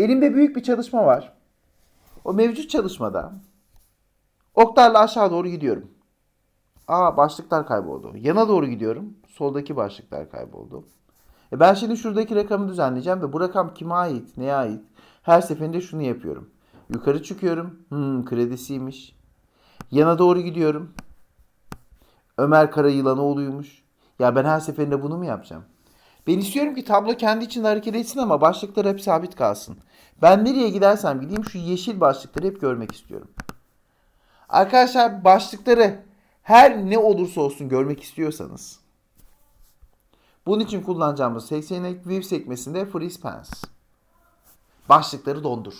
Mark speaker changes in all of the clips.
Speaker 1: Elimde büyük bir çalışma var. O mevcut çalışmada oklarla aşağı doğru gidiyorum. Aa başlıklar kayboldu. Yana doğru gidiyorum. Soldaki başlıklar kayboldu. E ben şimdi şuradaki rakamı düzenleyeceğim ve bu rakam kime ait, neye ait? Her seferinde şunu yapıyorum. Yukarı çıkıyorum. Hmm, kredisiymiş. Yana doğru gidiyorum. Ömer Karayılanoğlu'ymuş. Ya ben her seferinde bunu mu yapacağım? Ben istiyorum ki tablo kendi içinde hareket etsin ama başlıklar hep sabit kalsın. Ben nereye gidersem gideyim şu yeşil başlıkları hep görmek istiyorum. Arkadaşlar başlıkları her ne olursa olsun görmek istiyorsanız bunun için kullanacağımız seçenek view sekmesinde freeze pens. Başlıkları dondur.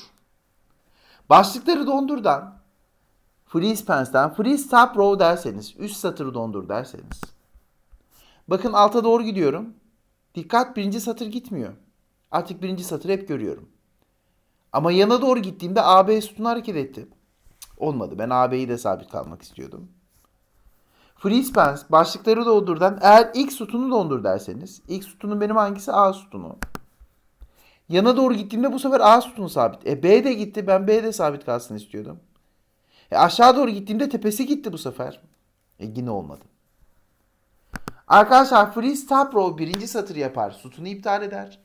Speaker 1: Başlıkları dondurdan freeze pens'ten freeze top row derseniz üst satırı dondur derseniz bakın alta doğru gidiyorum. Dikkat birinci satır gitmiyor. Artık birinci satır hep görüyorum. Ama yana doğru gittiğimde AB sütunu hareket etti. Olmadı. Ben AB'yi de sabit kalmak istiyordum. Freeze pens başlıkları doldurdan eğer ilk sütunu dondur derseniz ilk sütunun benim hangisi A sütunu. Yana doğru gittiğimde bu sefer A sütunu sabit. E B de gitti. Ben B de sabit kalsın istiyordum. E aşağı doğru gittiğimde tepesi gitti bu sefer. E yine olmadı. Arkadaşlar freeze top row birinci satır yapar. Sütunu iptal eder.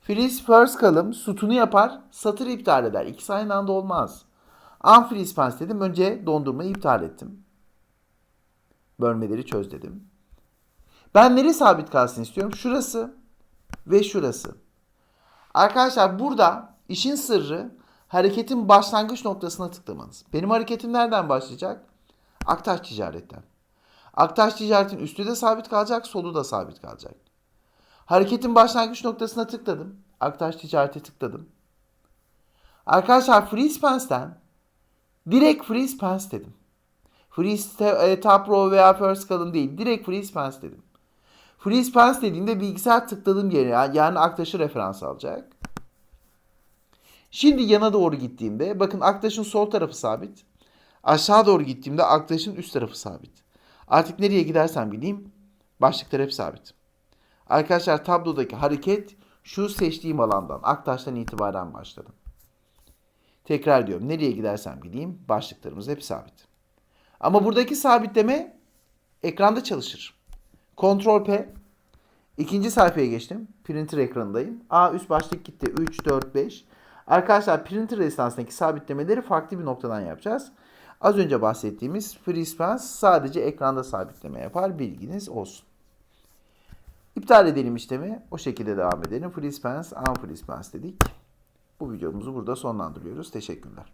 Speaker 1: Freeze first column sütunu yapar. Satır iptal eder. İkisi aynı anda olmaz. Unfreeze pens dedim. Önce dondurmayı iptal ettim. Bölmeleri çöz dedim. Ben nereye sabit kalsın istiyorum? Şurası ve şurası. Arkadaşlar burada işin sırrı hareketin başlangıç noktasına tıklamanız. Benim hareketim nereden başlayacak? Aktaş ticaretten. Aktaş ticaretin üstü de sabit kalacak, solu da sabit kalacak. Hareketin başlangıç noktasına tıkladım. Aktaş ticarete tıkladım. Arkadaşlar freeze pens'ten direkt freeze pens dedim. Freeze te- e, top row veya first column değil. Direkt freeze pens dedim. Freeze pens dediğimde bilgisayar tıkladığım yere yani aktaşı referans alacak. Şimdi yana doğru gittiğimde bakın aktaşın sol tarafı sabit. Aşağı doğru gittiğimde aktaşın üst tarafı sabit. Artık nereye gidersem gideyim başlıklar hep sabit. Arkadaşlar tablodaki hareket şu seçtiğim alandan aktaştan itibaren başladı. Tekrar diyorum nereye gidersem gideyim başlıklarımız hep sabit. Ama buradaki sabitleme ekranda çalışır. Ctrl P İkinci sayfaya geçtim. Printer ekranındayım. A üst başlık gitti. 3, 4, 5. Arkadaşlar printer rezistansındaki sabitlemeleri farklı bir noktadan yapacağız. Az önce bahsettiğimiz FreeSpans sadece ekranda sabitleme yapar. Bilginiz olsun. İptal edelim işlemi. O şekilde devam edelim. FreeSpans, UnFreeSpans dedik. Bu videomuzu burada sonlandırıyoruz. Teşekkürler.